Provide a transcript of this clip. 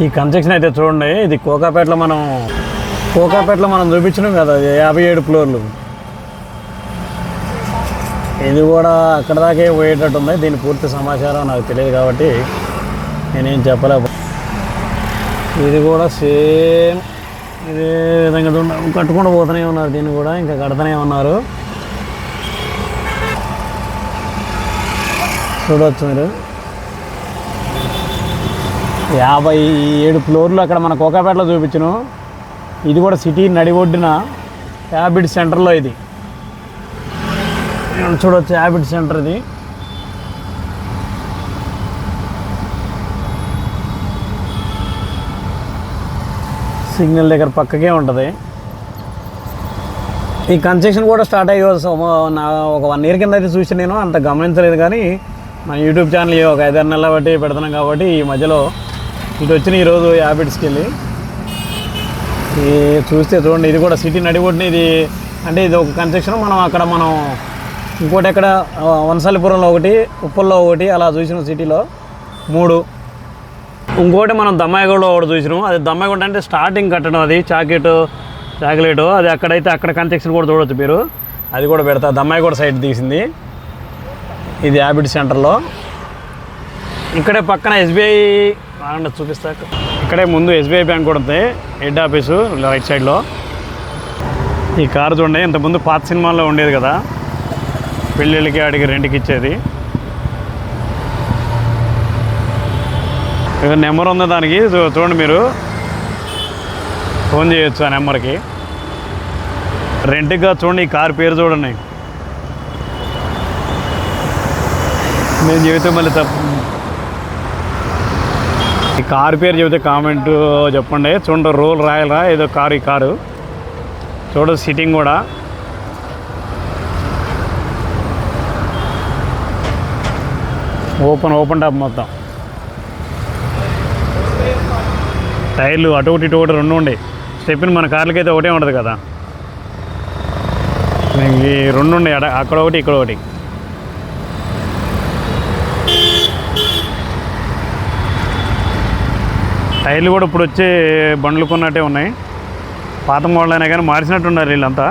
ఈ కన్స్ట్రక్షన్ అయితే చూడండి ఇది కోకాపేటలో మనం కోకాపేటలో మనం చూపించినాం కదా యాభై ఏడు ఫ్లోర్లు ఇది కూడా అక్కడ దాకే పోయేటట్టు ఉంది దీని పూర్తి సమాచారం నాకు తెలియదు కాబట్టి నేనేం చెప్పలేక ఇది కూడా సేమ్ ఇదే విధంగా చూడండి. కట్టుకుంటూ పోతూనే ఉన్నారు దీన్ని కూడా ఇంకా కడతనే ఉన్నారు చూడవచ్చు మీరు యాభై ఏడు ఫ్లోర్లు అక్కడ మన కోకాపేటలో చూపించను. ఇది కూడా సిటీ నడి ఒడ్డున హ్యాబిట్ సెంటర్లో ఇది. చూడవచ్చు హ్యాబిట్ సెంటర్ ఇది. సిగ్నల్ దగ్గర పక్కకే ఉంటుంది. ఈ కన్స్ట్రక్షన్ కూడా స్టార్ట్ అయ్యి సో నా ఒక వన్ ఇయర్ కింద అయితే చూసి నేను అంత గమనించలేదు కానీ మన యూట్యూబ్ ఛానల్ ఒక ఐదారు నెలల బట్టి పెడుతున్నాం కాబట్టి ఈ మధ్యలో ఇటు వచ్చిన ఈరోజు హ్యాబిట్స్కి వెళ్ళి ఈ చూస్తే చూడండి ఇది కూడా సిటీ నడిబొట్టిన ఇది అంటే ఇది ఒక కన్స్ట్రక్షన్. మనం అక్కడ మనం ఇంకోటి ఎక్కడ వనసలిపురంలో ఒకటి ఉప్పల్లో ఒకటి అలా చూసిన సిటీలో. మూడు. ఇంకోటి మనం దమ్మాయిగూడలో ఒకటి చూసినాం. అది దమ్మాయిగూడ అంటే స్టార్టింగ్ కట్టడం అది చాకెట్ చాక్లెట్. అది అక్కడైతే అక్కడ కన్స్ట్రక్షన్ కూడా చూడవచ్చు మీరు. అది కూడా పెడతా దమ్మాయిగూడ సైడ్ తీసింది. ఇది హ్యాబిట్ సెంటర్లో. ఇక్కడే పక్కన ఎస్బీఐ ఆగండి చూపిస్తా ఇక్కడే ముందు ఎస్బీఐ బ్యాంక్ కూడా ఉంది హెడ్ ఆఫీసు రైట్ సైడ్లో. ఈ కారు చూడండి ఇంతకుముందు పాత సినిమాల్లో ఉండేది కదా. పెళ్ళిళ్ళకి ఆడికి రెంట్కి ఇచ్చేది. ఇక నెంబర్ ఉంది దానికి చూ- చూడండి మీరు. ఫోన్ చేయొచ్చు ఆ నెంబర్కి. రెంట్గా చూడండి ఈ కారు పేరు చూడండి. నేను చెబితే మళ్ళీ తప్పు ఈ కారు పేరు చెబితే కామెంట్ చెప్పండి. చూడండి రోల్ రాయలరా? ఏదో కారు ఈ కారు. చూడ సిట్టింగ్ కూడా. ఓపెన్ ఓపెన్ టాప్ మొత్తం. టైర్లు అటు ఒకటి ఇటు ఒకటి రెండు ఉండే. స్టెప్పిన్ మన కార్లకైతే ఒకటే ఉండదు కదా. ఈ రెండు ఉండే అక్కడ ఒకటి ఇక్కడ ఒకటి. టైర్లు కూడా ఇప్పుడు వచ్చే బండ్లు కొన్నట్టే ఉన్నాయి. పాత మోడల్ అయినా కానీ మార్చినట్టున్నారు వీళ్ళంతా.